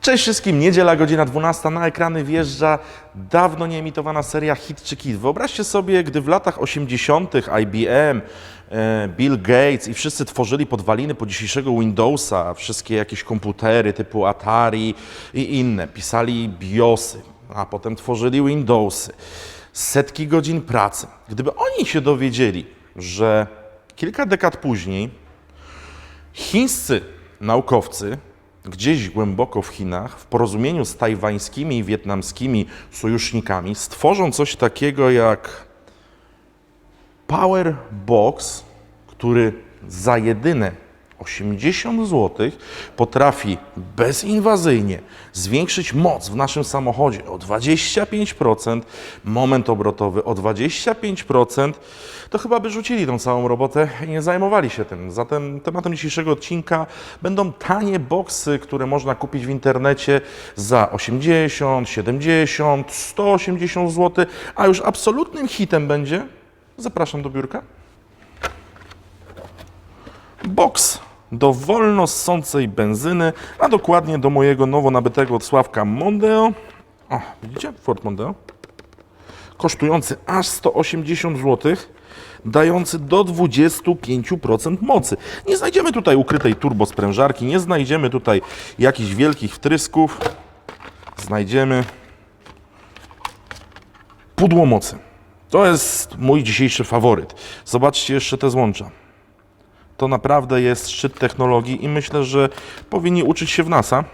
Cześć wszystkim, niedziela, godzina 12, na ekrany wjeżdża dawno nieemitowana seria Hit czy Kit. Wyobraźcie sobie, gdy w latach 80. IBM, e, Bill Gates i wszyscy tworzyli podwaliny po dzisiejszego Windowsa, wszystkie jakieś komputery typu Atari i inne, pisali BIOSy, a potem tworzyli Windowsy. Setki godzin pracy. Gdyby oni się dowiedzieli, że kilka dekad później Chińscy naukowcy gdzieś głęboko w Chinach, w porozumieniu z tajwańskimi i wietnamskimi sojusznikami, stworzą coś takiego jak Power Box, który za jedyne 80 zł potrafi bezinwazyjnie zwiększyć moc w naszym samochodzie o 25%, moment obrotowy o 25%, to chyba by rzucili tą całą robotę i nie zajmowali się tym. Zatem tematem dzisiejszego odcinka będą tanie boksy, które można kupić w internecie za 80, 70, 180 zł, a już absolutnym hitem będzie, zapraszam do biurka, boks do wolno ssącej benzyny, a dokładnie do mojego nowo nabytego od Sławka Mondeo. O, widzicie? Ford Mondeo. Kosztujący aż 180 zł, dający do 25% mocy. Nie znajdziemy tutaj ukrytej turbosprężarki, nie znajdziemy tutaj jakichś wielkich wtrysków. Znajdziemy pudło mocy. To jest mój dzisiejszy faworyt. Zobaczcie jeszcze te złącza to naprawdę jest szczyt technologii i myślę, że powinni uczyć się w NASA.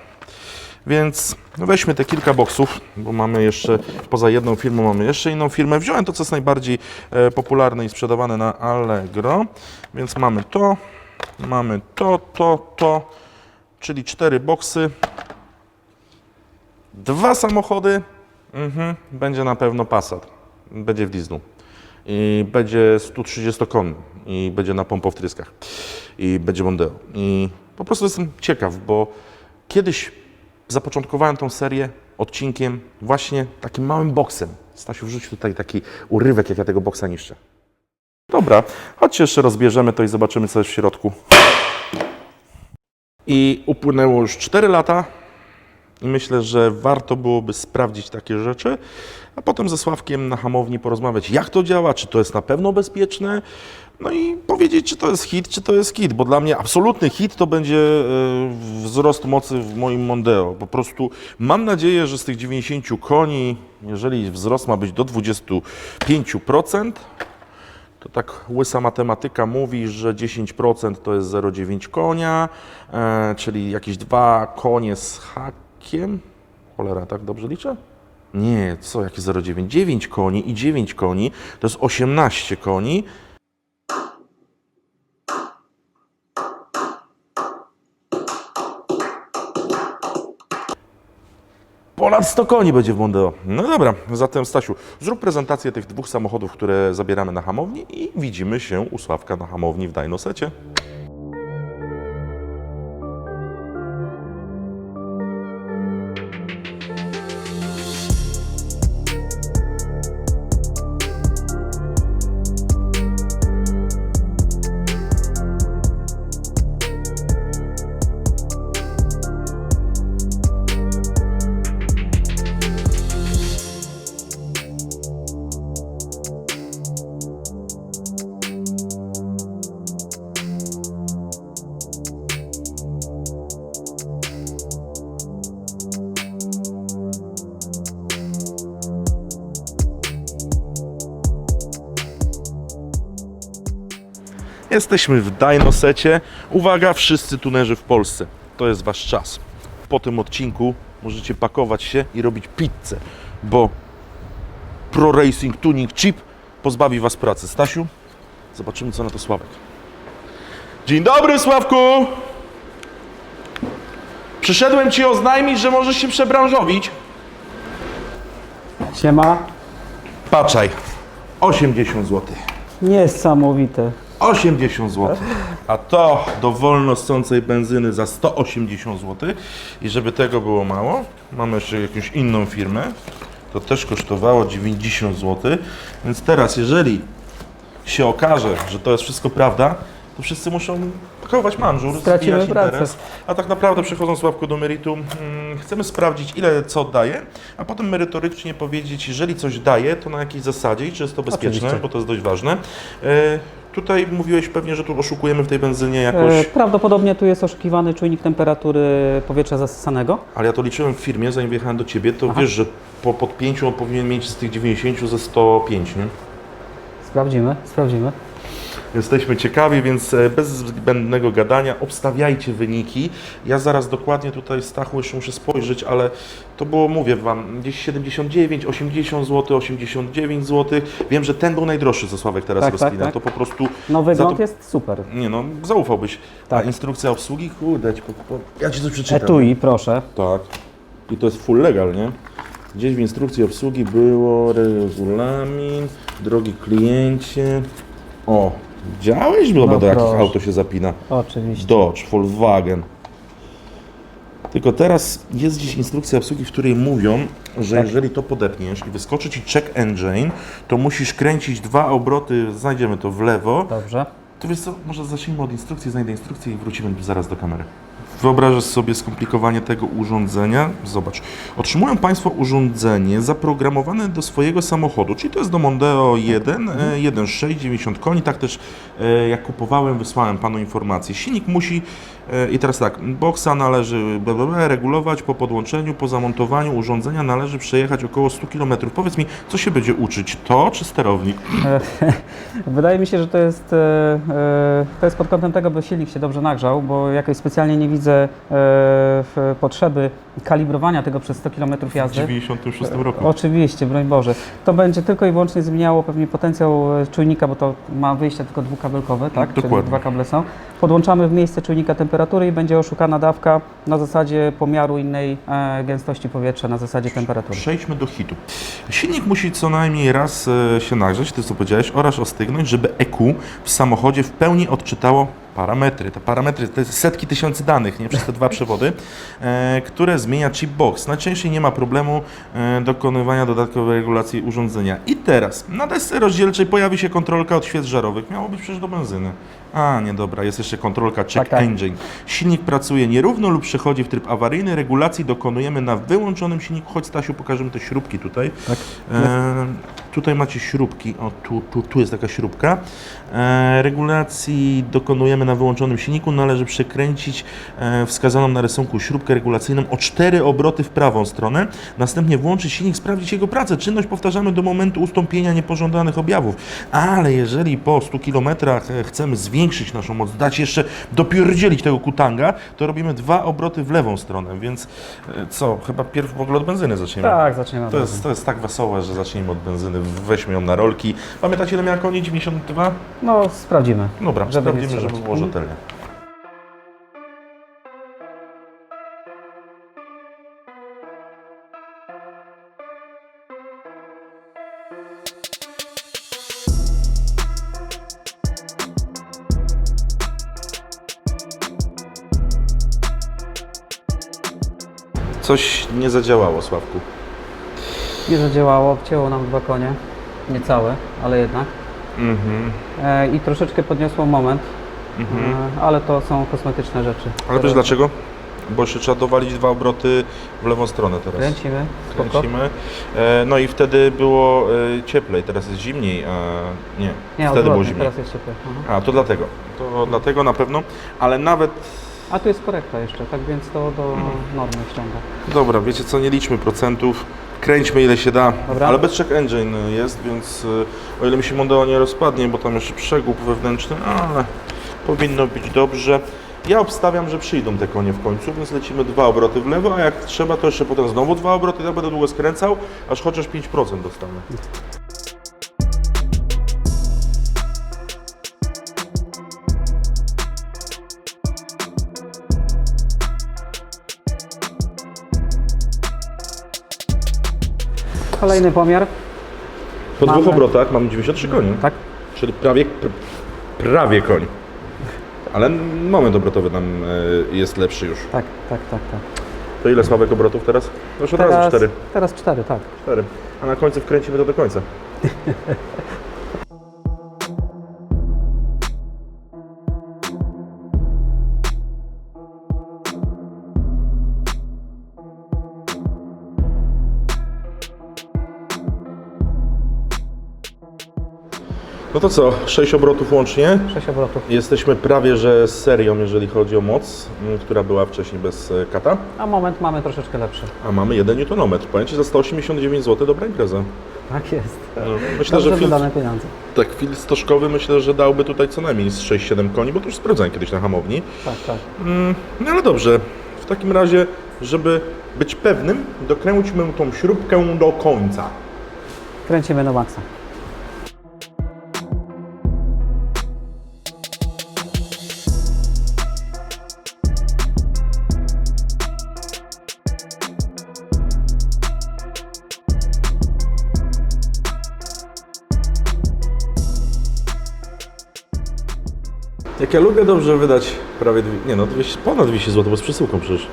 Więc weźmy te kilka boksów, bo mamy jeszcze, poza jedną firmą mamy jeszcze inną firmę. Wziąłem to, co jest najbardziej e, popularne i sprzedawane na Allegro. Więc mamy to, mamy to, to, to, czyli cztery boksy. Dwa samochody, mhm, będzie na pewno Passat, będzie w dieslu i będzie 130 konny i będzie na pompowtryskach i będzie Mondeo. I po prostu jestem ciekaw, bo kiedyś zapoczątkowałem tą serię odcinkiem właśnie takim małym boksem. Stasiu, wrzuć tutaj taki urywek, jak ja tego boksa niszczę. Dobra, chodźcie jeszcze rozbierzemy to i zobaczymy, co jest w środku. I upłynęło już 4 lata i myślę, że warto byłoby sprawdzić takie rzeczy, a potem ze Sławkiem na hamowni porozmawiać, jak to działa, czy to jest na pewno bezpieczne, no i powiedzieć, czy to jest hit, czy to jest hit, bo dla mnie absolutny hit to będzie e, wzrost mocy w moim Mondeo. Po prostu mam nadzieję, że z tych 90 koni, jeżeli wzrost ma być do 25%, to tak łysa matematyka mówi, że 10% to jest 0,9 konia, e, czyli jakieś dwa konie z hakiem. Cholera, tak dobrze liczę? Nie, co, jakie 0,9? 9 koni i 9 koni to jest 18 koni. Ponad 100 koni będzie w Mondeo. No dobra, zatem Stasiu, zrób prezentację tych dwóch samochodów, które zabieramy na hamowni i widzimy się u Sławka na hamowni w Dajnosecie. Jesteśmy w Dajnosecie. Uwaga, wszyscy tunerzy w Polsce. To jest wasz czas. Po tym odcinku możecie pakować się i robić pizzę, bo Pro Racing Tuning Chip pozbawi was pracy. Stasiu, zobaczymy co na to Sławek. Dzień dobry Sławku! Przyszedłem ci oznajmić, że możesz się przebranżowić. Siema. Patrzaj, 80 zł. Niesamowite. 80 zł. A to do wolno ssącej benzyny za 180 zł. I żeby tego było mało, mamy jeszcze jakąś inną firmę. To też kosztowało 90 zł. Więc teraz, jeżeli się okaże, że to jest wszystko prawda, to wszyscy muszą pakować manżur, Stracimy zwijać pracę. interes, a tak naprawdę przechodząc Sławku do meritum, mm, chcemy sprawdzić ile co daje, a potem merytorycznie powiedzieć, jeżeli coś daje, to na jakiej zasadzie i czy jest to bezpieczne, Oczywiście. bo to jest dość ważne. E, tutaj mówiłeś pewnie, że tu oszukujemy w tej benzynie jakoś, E, Prawdopodobnie tu jest oszukiwany czujnik temperatury powietrza zasysanego. ale ja to liczyłem w firmie, zanim wjechałem do Ciebie, to Aha. wiesz, że po podpięciu on powinien mieć z tych 90 ze 105, nie? Sprawdzimy, sprawdzimy. Jesteśmy ciekawi, więc e, bez zbędnego gadania obstawiajcie wyniki. Ja zaraz dokładnie tutaj Stachu jeszcze muszę spojrzeć, ale to było, mówię Wam, gdzieś 79, 80 zł, 89 zł. Wiem, że ten był najdroższy, co Sławek teraz Tak, tak, rozpina. tak. To po prostu, No wygląd to- jest super. nie no, zaufałbyś. Tak. A instrukcja obsługi, kurde, ci po, po, ja Ci coś przeczytam. Etui, proszę. Tak. I to jest full legal, nie? Gdzieś w instrukcji obsługi było regulamin, drogi kliencie. O, widziałeś? No do jakich proszę. auto się zapina. Oczywiście. Dodge, Volkswagen. Tylko teraz jest gdzieś instrukcja obsługi, w której mówią, że Tak. jeżeli to podepniesz i wyskoczy Ci check engine, to musisz kręcić dwa obroty, znajdziemy to w lewo, Dobrze. to wiesz co, może zacznijmy od instrukcji, znajdę instrukcję i wrócimy zaraz do kamery. Wyobrażasz sobie skomplikowanie tego urządzenia? Zobacz. Otrzymują Państwo urządzenie zaprogramowane do swojego samochodu, czyli to jest do Mondeo 1, e, 1.6, 90 koni. Tak też e, jak kupowałem, wysłałem Panu informację. Silnik musi, i teraz tak, boksa należy regulować po podłączeniu, po zamontowaniu urządzenia należy przejechać około 100 km. Powiedz mi, co się będzie uczyć, to czy sterownik? Wydaje mi się, że to jest, e, e, to jest pod kątem tego, by silnik się dobrze nagrzał, bo jakoś specjalnie nie widzę e, w- potrzeby kalibrowania tego przez 100 km W jazdy. 96 roku. Oczywiście, broń Boże. To będzie tylko i wyłącznie zmieniało pewnie potencjał czujnika, bo to ma wyjścia tylko dwukabelkowe, tak? Czyli dokładnie. dwa kable są. Podłączamy w miejsce czujnika temperatury i będzie oszukana dawka na zasadzie pomiaru innej e, gęstości powietrza, na zasadzie temperatury. Przejdźmy do hitu. Silnik musi co najmniej raz e, się nagrzeć, ty co powiedziałeś, oraz ostygnąć, żeby EQ w samochodzie w pełni odczytało parametry. Te parametry to jest setki tysięcy danych, nie przez te dwa przewody, e, które zmienia chipbox. Najczęściej nie ma problemu e, dokonywania dodatkowej regulacji urządzenia. I teraz na desce rozdzielczej pojawi się kontrolka od świec żarowych. Miało być przecież do benzyny. A, nie dobra, jest jeszcze kontrolka check Tak, tak. engine. Silnik pracuje nierówno lub przechodzi w tryb awaryjny. Regulacji dokonujemy na wyłączonym silniku. Chodź Stasiu, pokażemy te śrubki tutaj. Tak. E, tutaj macie śrubki. O, tu, tu, tu jest taka śrubka. E, regulacji dokonujemy na wyłączonym silniku. Należy przekręcić e, wskazaną na rysunku śrubkę regulacyjną o cztery obroty w prawą stronę. Następnie włączyć silnik, sprawdzić jego pracę. Czynność powtarzamy do momentu ustąpienia niepożądanych objawów. Ale jeżeli po 100 km chcemy zwiększyć naszą moc, dać jeszcze dopierdzielić tego kutanga, to robimy dwa obroty w lewą stronę. Więc e, co, chyba pierw w ogóle od benzyny zaczniemy. Tak, zaczniemy. od To jest, to jest tak wesołe, że zacznijmy od benzyny. Weźmy ją na rolki. Pamiętacie, ile miała koni? 92? No, sprawdzimy. Dobra, Żeby sprawdzimy, żeby strzelać. Było rzetelnie. Coś nie zadziałało, Sławku. Nie zadziałało, obcięło nam dwa konie. Niecałe, ale jednak. Mhm. E, I troszeczkę podniosło moment, Mhm. e, ale to są kosmetyczne rzeczy. Ale wiesz dlaczego? Bo jeszcze trzeba dowalić dwa obroty w lewą stronę teraz. Kręcimy, spoko. Kręcimy. E, no i wtedy było e, cieplej, teraz jest zimniej, a nie, Nie, wtedy odwrotnie, było zimniej. teraz jest cieplej. Aha. A, to dlatego. To dlatego na pewno, ale nawet... A tu jest korekta jeszcze, tak więc to do Mhm. normy ściąga. Dobra, wiecie co, nie liczmy procentów, kręćmy ile się da, Dobra. ale bez check engine jest, więc e, o ile mi się Mondeo nie rozpadnie, bo tam jeszcze przegub wewnętrzny, ale powinno być dobrze. Ja obstawiam, że przyjdą te konie w końcu, więc lecimy dwa obroty w lewo, a jak trzeba, to jeszcze potem znowu dwa obroty, ja będę długo skręcał, aż chociaż 5% dostanę. Kolejny pomiar, Po Mamy. dwóch obrotach mamy 93 konie, tak? czyli prawie, pr, prawie koń. Ale moment obrotowy nam e, jest lepszy już. Tak, tak, tak, tak. To ile słabych obrotów teraz? Już od razu cztery. teraz cztery, tak. Cztery. A na końcu wkręcimy to do końca. No to co, 6 obrotów łącznie. 6 obrotów. Jesteśmy prawie że z serią, jeżeli chodzi o moc, m, która była wcześniej bez e, kata. A moment mamy troszeczkę lepszy. A mamy 1 Nm. Powiem Ci, za 189 zł dobra impreza. Tak jest. No, myślę, Dobrze że wydane pieniądze. tak, filtr stożkowy myślę, że dałby tutaj co najmniej z 6-7 koni, bo to już sprawdzałem kiedyś na hamowni. Tak, tak. Mm, No ale dobrze, w takim razie, żeby być pewnym, dokręćmy tą śrubkę do końca. Kręcimy do maksa. Lubię dobrze wydać prawie, dwie, nie no, 200, ponad 200 zł, bo z przesyłką przecież.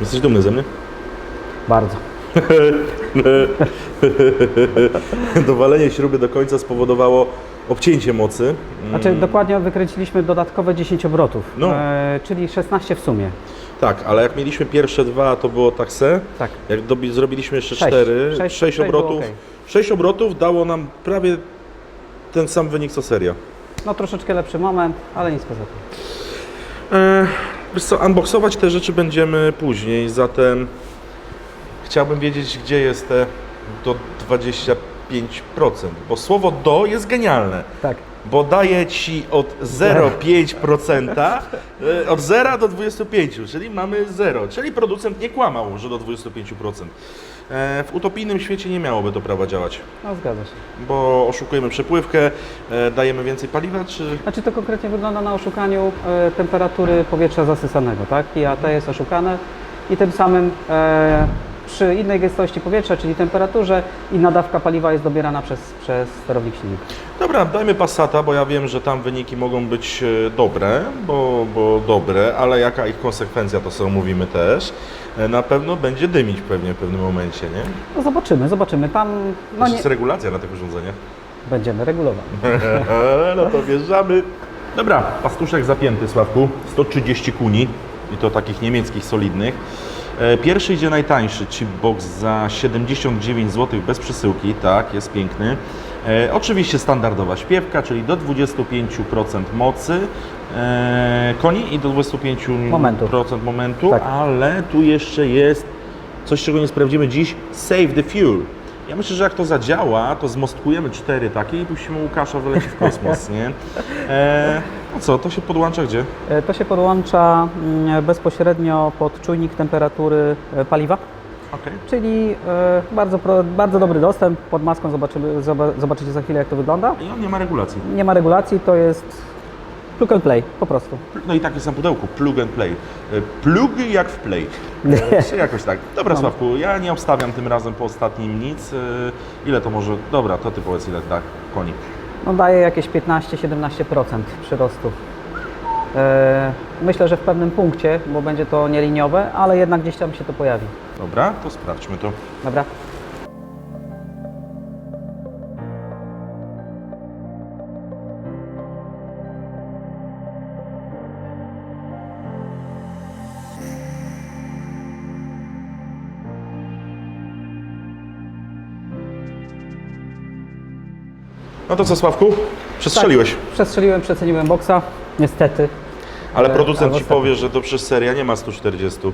Jesteś dumny ze mnie? Bardzo. Dowalenie śruby do końca spowodowało obcięcie mocy. Znaczy dokładnie wykręciliśmy dodatkowe 10 obrotów, No. e, czyli 16 w sumie. Tak, ale jak mieliśmy pierwsze dwa, to było tak se. Tak. Jak dobi, zrobiliśmy jeszcze Sześć. cztery, Sześć- sześć, sześć było obrotów, okej. sześć obrotów dało nam prawie ten sam wynik co seria. No troszeczkę lepszy moment, ale nic poza tym. E, wiesz co, unboxować te rzeczy będziemy później, zatem chciałbym wiedzieć, gdzie jest te do 25%, bo słowo do jest genialne, Tak. bo daje Ci od 0,5%, e, od 0 do 25%, czyli mamy 0, czyli producent nie kłamał, że do 25%. E, W utopijnym świecie nie miałoby to prawa działać, No zgadza się. bo oszukujemy przepływkę, e, dajemy więcej paliwa, czy... Znaczy to konkretnie wygląda na oszukaniu e, temperatury powietrza zasysanego, tak? IAT jest oszukane i tym samym przy innej gęstości powietrza, czyli temperaturze, inna dawka paliwa jest dobierana przez, przez sterownik silnika. Dobra, dajmy Passata, bo ja wiem, że tam wyniki mogą być e, dobre, bo, bo dobre, ale jaka ich konsekwencja, to sobie omówimy też. E, Na pewno będzie dymić pewnie w pewnym momencie, nie? No zobaczymy, zobaczymy. Tam no nie, jest regulacja na tych urządzeniach. będziemy regulowani. no to wjeżdżamy. Dobra, pastuszek zapięty, Sławku, 130 kuni i to takich niemieckich, solidnych. E, Pierwszy idzie najtańszy, chipbox za 79 zł bez przesyłki, tak, jest piękny. E, oczywiście standardowa śpiewka, czyli do 25% mocy e, koni i do 25% Momentu. momentu, Tak. ale tu jeszcze jest coś, czego nie sprawdzimy dziś, save the fuel. Ja myślę, że jak to zadziała, to zmostkujemy cztery takie i puścimy Łukasza wyleci w kosmos, nie? E, no co, to się podłącza gdzie? E, To się podłącza mm, bezpośrednio pod czujnik temperatury e, paliwa, Okej. czyli e, bardzo, bardzo dobry dostęp. Pod maską zobaczymy, zoba- zobaczycie za chwilę jak to wygląda. I on nie ma regulacji. Nie ma regulacji, to jest plug and play, po prostu. No i tak jest na pudełku, plug and play. Plug jak w play. Czy jakoś tak. Dobra No. Sławku, ja nie obstawiam tym razem po ostatnim nic. Ile to może, dobra, to Ty powiedz ile tak, koni. No daje jakieś 15-17% przyrostu. E, Myślę, że w pewnym punkcie, bo będzie to nieliniowe, ale jednak gdzieś tam się to pojawi. Dobra, to sprawdźmy to. Dobra? No to co Sławku? Przestrzeliłeś. Przestrzeliłem, przeceniłem boksa, niestety. Ale E, producent Ci powie, że to przez seria nie ma 140.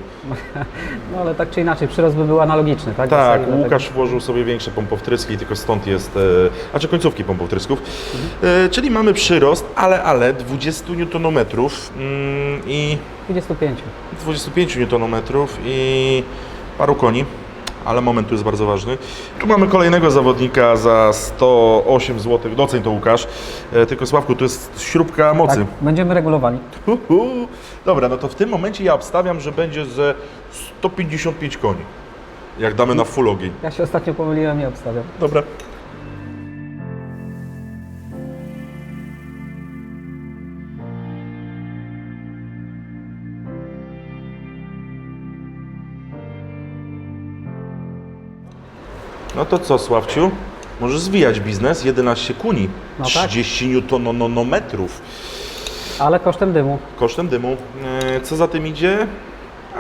No ale tak czy inaczej, przyrost by był analogiczny, tak? Tak, Łukasz włożył sobie większe pompowtryski i tylko stąd jest, e, znaczy końcówki pompowtrysków. E, czyli mamy przyrost, ale, ale 20 Nm mm, i 25. 25 Nm i paru koni, ale moment tu jest bardzo ważny. Tu mamy kolejnego zawodnika za 108 zł, doceń to Łukasz, e, tylko Sławku, tu jest śrubka mocy. Tak, będziemy regulowali. Uhu. Dobra, no to w tym momencie ja obstawiam, że będzie ze 155 koni, jak damy na full ogień. Ja się ostatnio pomyliłem, nie obstawiam. Dobra. No to co, Sławciu? Możesz zwijać biznes, 11 kuni, No tak. 30 newtonometrów Ale kosztem dymu. kosztem dymu. E, Co za tym idzie?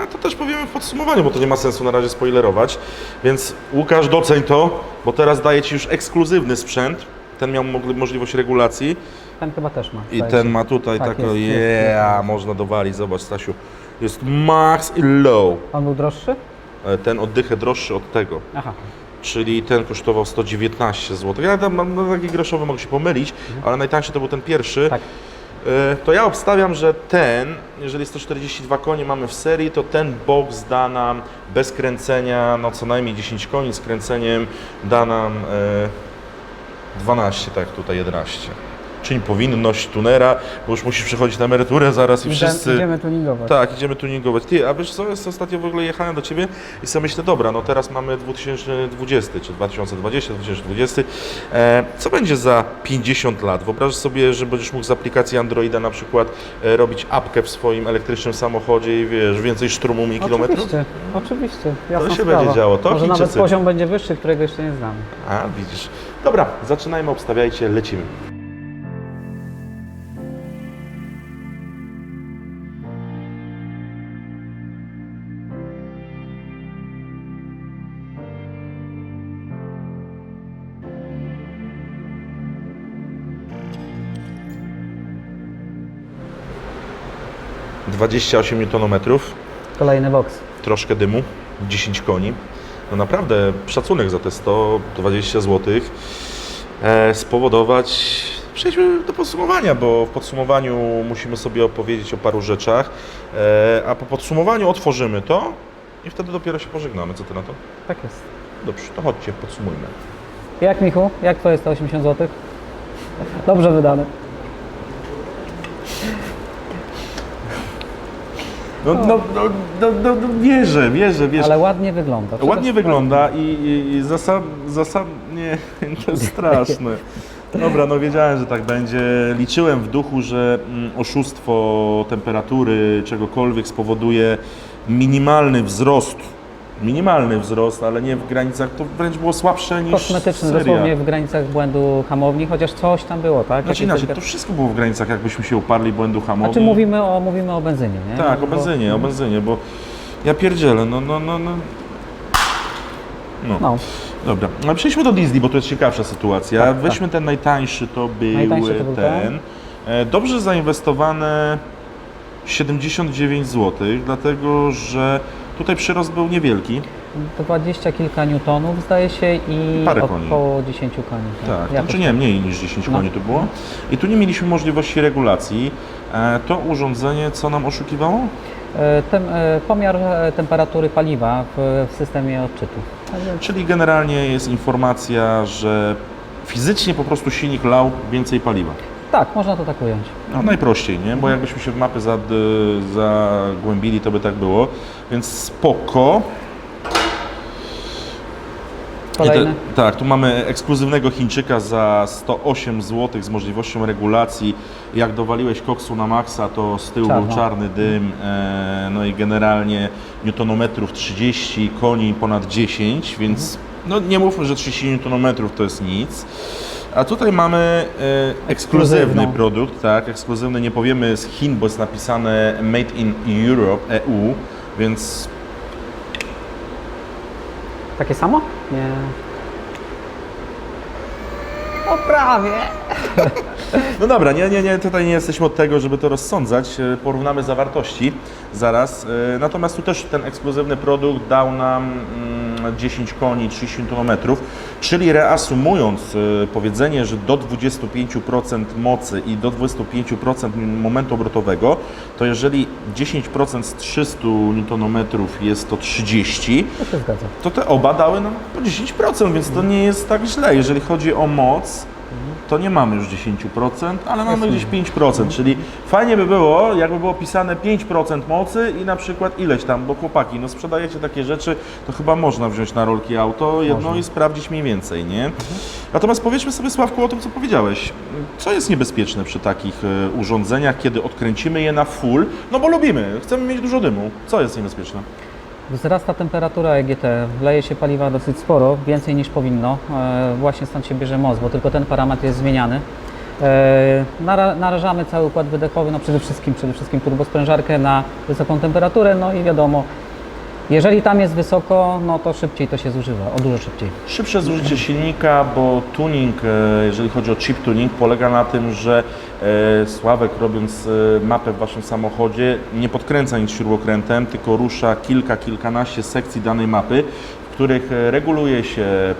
A to też powiemy w podsumowaniu, bo to nie ma sensu na razie spoilerować. Więc Łukasz, doceń to, bo teraz daję Ci już ekskluzywny sprzęt. ten miał mogli- możliwość regulacji Ten chyba też ma. i zdaje ten się. ma tutaj Tak, taką, jest, jest, yeah, jest. można dowalić, zobacz Stasiu. Jest max i low. On był droższy? E, Ten oddychę droższy od tego. Aha. Czyli ten kosztował 119 zł. Ja tam mam no, taki groszowy mogę się pomylić, ale najtańszy to był ten pierwszy. Mhm. Tak. E, To ja obstawiam, że ten, jeżeli 142 konie mamy w serii, to ten box da nam bez kręcenia, no co najmniej 10 koni, z kręceniem da nam e, 12, tak jak tutaj 11. Czyli powinność tunera, bo już musisz przechodzić na emeryturę zaraz i wszyscy... Idziemy tuningować. Tak, idziemy tuningować. Ty, a wiesz co, jest ostatnio w ogóle jechałem do Ciebie i sobie myślę, dobra, no teraz mamy 2020 czy 2020, 2020. E, co będzie za 50 lat? Wyobrażasz sobie, że będziesz mógł z aplikacji Androida na przykład e, robić apkę w swoim elektrycznym samochodzie i wiesz, więcej sztrumu mi kilometrów? Oczywiście, oczywiście. Jasna się sprawa. będzie działo, to Może nawet poziom będzie wyższy, którego jeszcze nie znamy. A, widzisz. Dobra, zaczynajmy, obstawiajcie, lecimy. Dwadzieścia osiem newtonometrów Kolejny box. troszkę dymu, 10 koni. No naprawdę szacunek za te 120 zł e, spowodować. Przejdźmy do podsumowania, bo w podsumowaniu musimy sobie opowiedzieć o paru rzeczach, e, a po podsumowaniu otworzymy to i wtedy dopiero się pożegnamy. Co ty na to? Tak jest. Dobrze, to chodźcie, podsumujmy. Jak Michu? Jak to jest 180 zł? Dobrze wydane. No, no, no, no, no, no wierzę, wierzę, wierzę. Ale ładnie wygląda. Przede Ładnie wygląda i, i, i zasam, zasam, nie, to jest straszne. Dobra, no wiedziałem, że tak będzie. Liczyłem w duchu, że mm, oszustwo temperatury czegokolwiek spowoduje minimalny wzrost. Minimalny wzrost, ale nie w granicach, to wręcz było słabsze niż Kosmetyczny, seria. dosłownie w granicach błędu hamowni, chociaż coś tam było, tak? Znaczy Jakieś inaczej, to wszystko było w granicach, jakbyśmy się uparli błędu hamowni. Znaczy mówimy o, mówimy o benzynie, nie? Tak, o benzynie, o benzynie, bo ja pierdzielę, no, no, no, no. No. No, Dobra, no przejdźmy do Disney, bo to jest ciekawsza sytuacja. Tak, Weźmy ten najtańszy, to był Najtańszy to był ten. E, Dobrze zainwestowane 79 zł, dlatego że tutaj przyrost był niewielki. 20 kilka newtonów zdaje się i Parę koni. około 10 koni. Tak, Jakoś znaczy nie, mniej niż 10 No. koni to było. I tu nie mieliśmy możliwości regulacji. E, To urządzenie co nam oszukiwało? E, Tem, e, pomiar e, temperatury paliwa w, w systemie odczytu. Tak Czyli generalnie jest informacja, że fizycznie po prostu silnik lał więcej paliwa. Tak, można to tak ująć. No najprościej, nie? Bo jakbyśmy się w mapy zad, zagłębili, to by tak było. Więc spoko. Kolejny. I te- tak, tu mamy ekskluzywnego Chińczyka za 108 zł z możliwością regulacji. Jak dowaliłeś koksu na maksa, to z tyłu był Czarno. czarny dym. E, no i generalnie newtonometrów 30, koni ponad 10, więc no nie mówmy, że 30 newtonometrów to jest nic. A tutaj mamy e, ekskluzywny Ekskluzywną. produkt, tak, ekskluzywny, nie powiemy z Chin, bo jest napisane Made in Europe, EU, więc Takie samo? Nie. O prawie. No dobra, nie, nie, nie, tutaj nie jesteśmy od tego, żeby to rozsądzać. E, Porównamy zawartości zaraz. E, Natomiast tu też ten ekskluzywny produkt dał nam mm, 10 koni, 30 Nm, czyli reasumując e, powiedzenie, że do 25% mocy i do 25% momentu obrotowego, to jeżeli 10% z 300 Nm jest to 30, To to te oba dały nam po 10%, więc to nie jest tak źle. Jeżeli chodzi o moc, to nie mamy już 10%, ale mamy gdzieś 5%, czyli fajnie by było, jakby było pisane 5% mocy i na przykład ileś tam, bo chłopaki, no sprzedajecie takie rzeczy, to chyba można wziąć na rolki auto jedno Można. i sprawdzić mniej więcej, nie? Natomiast powiedzmy sobie Sławku o tym, co powiedziałeś. Co jest niebezpieczne przy takich e, urządzeniach, kiedy odkręcimy je na full, no bo lubimy, chcemy mieć dużo dymu. Co jest niebezpieczne? Wzrasta temperatura EGT, wleje się paliwa dosyć sporo, więcej niż powinno. E, właśnie stąd się bierze moc, bo tylko ten parametr jest zmieniany. E, nara, narażamy cały układ wydechowy, no przede wszystkim, przede wszystkim turbosprężarkę na wysoką temperaturę, no i wiadomo, Jeżeli tam jest wysoko, no to szybciej to się zużywa, o dużo szybciej. Szybsze zużycie silnika, bo tuning, e, jeżeli chodzi o chip tuning, polega na tym, że e, Sławek robiąc e, mapę w Waszym samochodzie nie podkręca nic śrubokrętem, tylko rusza kilka, kilkanaście sekcji danej mapy, których e, reguluje się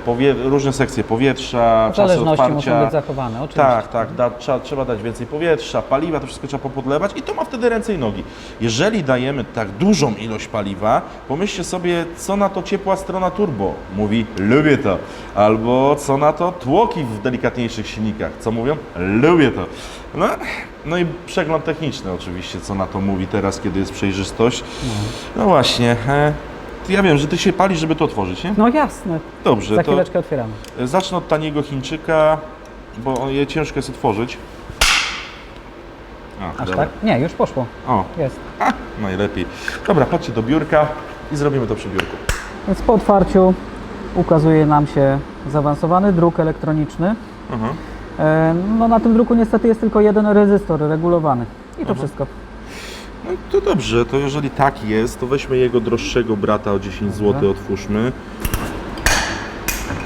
różne sekcje powietrza, czasy zależności otwarcia. muszą być zachowane, oczywiście. Tak, tak, da, trzeba, trzeba dać więcej powietrza, paliwa, to wszystko trzeba popodlewać i to ma wtedy ręce i nogi. Jeżeli dajemy tak dużą ilość paliwa, pomyślcie sobie, co na to ciepła strona turbo. Mówi, lubię to. Albo co na to tłoki w delikatniejszych silnikach. Co mówią? Lubię to. No, no i przegląd techniczny oczywiście, co na to mówi teraz, kiedy jest przejrzystość. No właśnie. E, ja wiem, że ty się palisz, żeby to otworzyć, nie? No jasne, Dobrze, za to... chwileczkę otwieramy. Zacznę od taniego Chińczyka, bo je ciężko jest otworzyć. A, Aż tak? Nie, już poszło. O, Jest. a, najlepiej. Dobra, chodźcie do biurka i zrobimy to przy biurku. Więc po otwarciu ukazuje nam się zaawansowany druk elektroniczny. Aha. E, No na tym druku niestety jest tylko jeden rezystor regulowany. I to wszystko. No to dobrze, to jeżeli tak jest, to weźmy jego droższego brata o 10 zł, otwórzmy.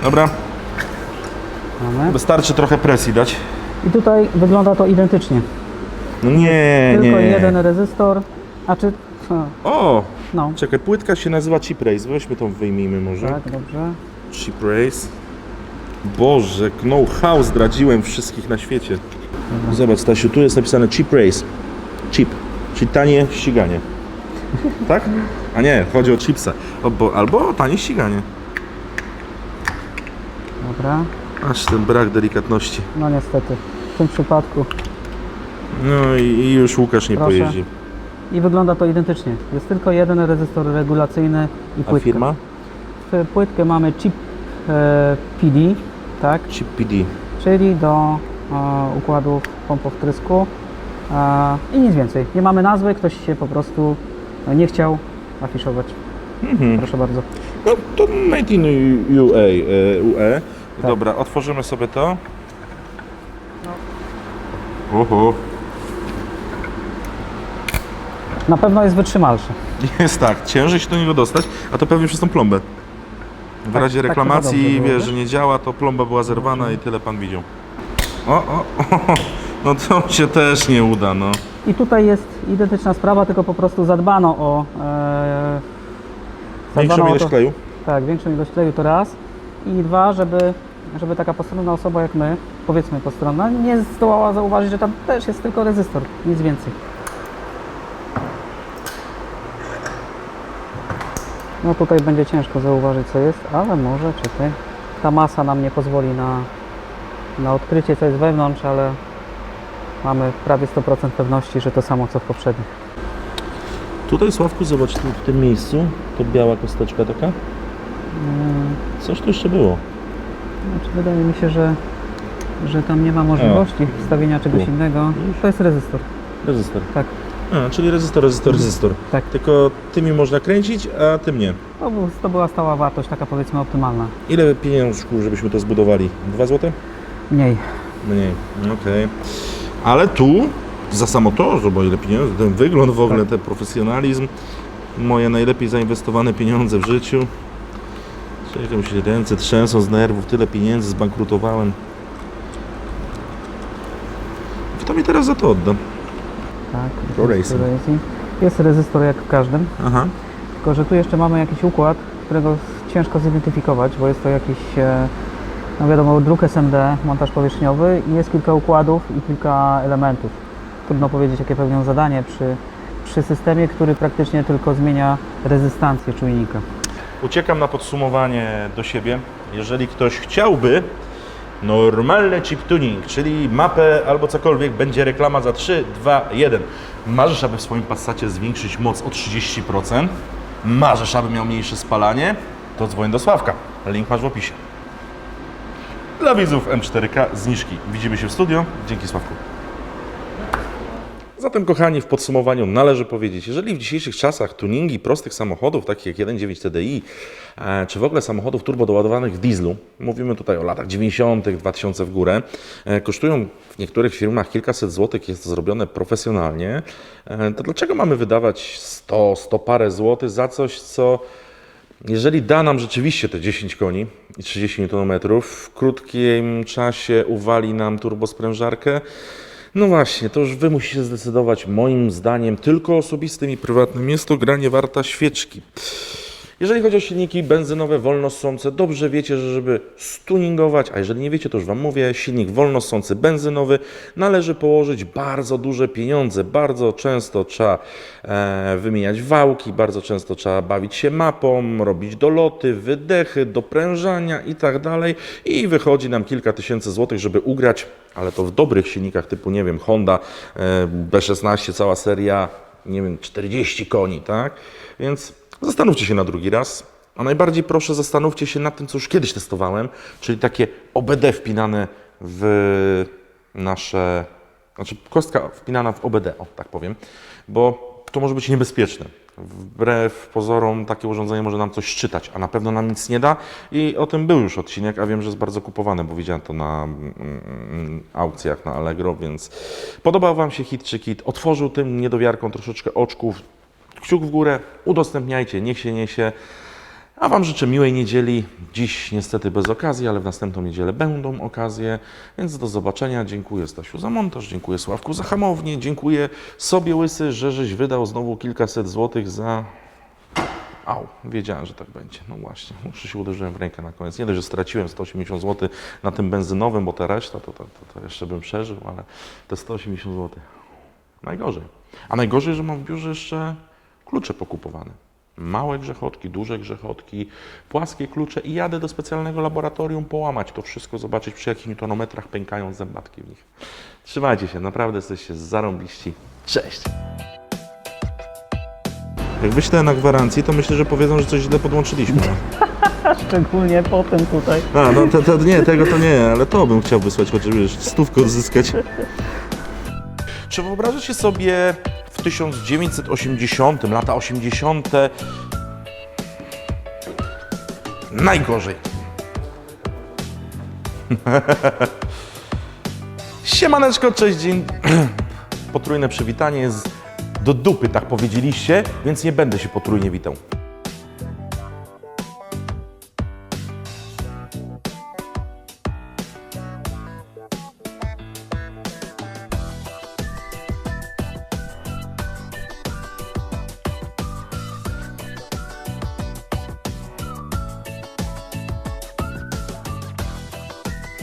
Dobra, Mamy. wystarczy trochę presji dać. I tutaj wygląda to identycznie. No nie, Tylko nie. jeden rezystor. A czy. O, No. czekaj, płytka się nazywa Chip Race. Weźmy tą, wyjmijmy może. Tak, dobrze. Chip Race. Boże, know-how zdradziłem wszystkich na świecie. Zobacz, Stasiu, tu jest napisane Chip Race. Chip, czyli tanie ściganie. Tak? A nie, chodzi o bo, albo o tanie ściganie. Dobra. Aż ten brak delikatności. No niestety. W tym przypadku. No i, i już Łukasz nie Proszę. pojeździ. I wygląda to identycznie. Jest tylko jeden rezystor regulacyjny i A płytka. firma? W płytkę mamy chip e, PD, tak? Chip PD. czyli do e, układów pomp wtrysku e, i nic więcej. Nie mamy nazwy, ktoś się po prostu e, nie chciał afiszować. Mhm. Proszę bardzo. No to made in UA, e, UE. Tak. Dobra, otworzymy sobie to. Oho. Na pewno jest wytrzymalszy. Jest tak, ciężej się do niego dostać, a to pewnie przez tą plombę. W Tak, razie tak reklamacji, dobrze wie, że nie działa, to plomba była zerwana i tyle pan widział. O, o, o, no to się też nie uda, no. I tutaj jest identyczna sprawa, tylko po prostu zadbano o. E, Większą zadbano o ilość to, kleju. Tak, większą ilość kleju to raz. I dwa, żeby, żeby taka postronna osoba jak my, powiedzmy postronna, nie zdołała zauważyć, że tam też jest tylko rezystor, nic więcej. No tutaj będzie ciężko zauważyć co jest, ale może, czekaj. Ta masa nam nie pozwoli na, na odkrycie co jest wewnątrz, ale mamy prawie 100% pewności, że to samo co w poprzednich. Tutaj, Sławku, zobacz, tu w tym miejscu, to biała kosteczka taka. Mm, Coś tu jeszcze było. Znaczy, wydaje mi się, że, że tam nie ma możliwości wstawienia czegoś Tu. innego. To jest rezystor. Rezystor. Tak, A, czyli rezystor, rezystor, rezystor. tak. Tylko tymi można kręcić, a tym nie. To, był, to była stała wartość, taka powiedzmy optymalna. Ile pieniążków, żebyśmy to zbudowali? 2 złote? Mniej. Mniej, okej. Ale tu, za samo to, zobacz ile pieniędzy, ten wygląd w ogóle, Tak. ten profesjonalizm, moje najlepiej zainwestowane pieniądze w życiu. Czekaj, mi się ręce trzęsą z nerwów, tyle pieniędzy zbankrutowałem. Kto mi teraz za to odda? Tak, Pro. Racing. Jest rezystor jak w każdym, Aha. tylko że tu jeszcze mamy jakiś układ, którego ciężko zidentyfikować, bo jest to jakiś, e, no wiadomo, druk SMD, montaż powierzchniowy i jest kilka układów i kilka elementów. Trudno powiedzieć, jakie pełnią zadanie przy, przy systemie, który praktycznie tylko zmienia rezystancję czujnika. Uciekam na podsumowanie do siebie. Jeżeli ktoś chciałby normalny chip tuning, czyli mapę albo cokolwiek, będzie reklama za 3, 2, 1. Marzysz, aby w swoim Passacie zwiększyć moc o 30%? Marzysz, aby miał mniejsze spalanie? To dzwoń do Sławka. Link masz w opisie. Dla widzów M4K zniżki. Widzimy się w studio. Dzięki Sławku. Zatem, kochani, w podsumowaniu należy powiedzieć, jeżeli w dzisiejszych czasach tuningi prostych samochodów, takich jak 1.9 TDI, e, czy w ogóle samochodów turbodoładowanych w dieslu, mówimy tutaj o latach 90., 2000 w górę, e, kosztują w niektórych firmach kilkaset złotych, jest to zrobione profesjonalnie, e, to dlaczego mamy wydawać 100, 100 parę złotych za coś, co jeżeli da nam rzeczywiście te 10 koni i 30 Nm, w krótkim czasie uwali nam turbosprężarkę, no właśnie, to już Wy musicie zdecydować. Moim zdaniem, tylko osobistym i prywatnym, jest to granie warta świeczki. Jeżeli chodzi o silniki benzynowe wolnossące, dobrze wiecie, że żeby stuningować, a jeżeli nie wiecie, to już Wam mówię, silnik wolnossący benzynowy należy położyć bardzo duże pieniądze. Bardzo często trzeba e, wymieniać wałki, bardzo często trzeba bawić się mapą, robić doloty, wydechy, doprężania i tak dalej. I wychodzi nam kilka tysięcy złotych, żeby ugrać, ale to w dobrych silnikach typu, nie wiem, Honda e, B16, cała seria, nie wiem, 40 koni, tak? Więc Zastanówcie się na drugi raz, a najbardziej proszę zastanówcie się nad tym, co już kiedyś testowałem, czyli takie OBD wpinane w nasze, znaczy kostka wpinana w OBD, o tak powiem, bo to może być niebezpieczne. Wbrew pozorom takie urządzenie może nam coś szczytać, a na pewno nam nic nie da. I o tym był już odcinek, a wiem, że jest bardzo kupowany, bo widziałem to na mm, mm, aukcjach na Allegro, więc podobał Wam się hit czy kit, otworzył tym niedowiarką troszeczkę oczków, kciuk w górę, udostępniajcie, niech się niesie. A Wam życzę miłej niedzieli. Dziś niestety bez okazji, ale w następną niedzielę będą okazje, więc do zobaczenia. Dziękuję Stasiu za montaż, dziękuję Sławku za hamownię, dziękuję sobie Łysy, że żeś wydał znowu kilkaset złotych za... Au, wiedziałem, że tak będzie. No właśnie, muszę się uderzyłem w rękę na koniec. Nie dość, że straciłem 180 zł na tym benzynowym, bo ta reszta to, to, to, to jeszcze bym przeżył, ale te 180 zł. Najgorzej. A najgorzej, że mam w biurze jeszcze klucze pokupowane. Małe grzechotki, duże grzechotki, płaskie klucze i jadę do specjalnego laboratorium połamać to wszystko, zobaczyć przy jakich newtonometrach pękają zębatki w nich. Trzymajcie się, naprawdę jesteście zarąbiści. Cześć! Jak wyślę na gwarancji, to myślę, że powiedzą, że coś źle podłączyliśmy. Szczególnie potem tutaj. A, no to, to nie, tego to nie, ale to bym chciał wysłać, chociaż wiesz, stówkę odzyskać. Czy wyobrażacie sobie w 1980, lata 80. najgorzej? Siemaneczko, cześć, dzień. Potrójne przywitanie jest do dupy, tak powiedzieliście, więc nie będę się potrójnie witał.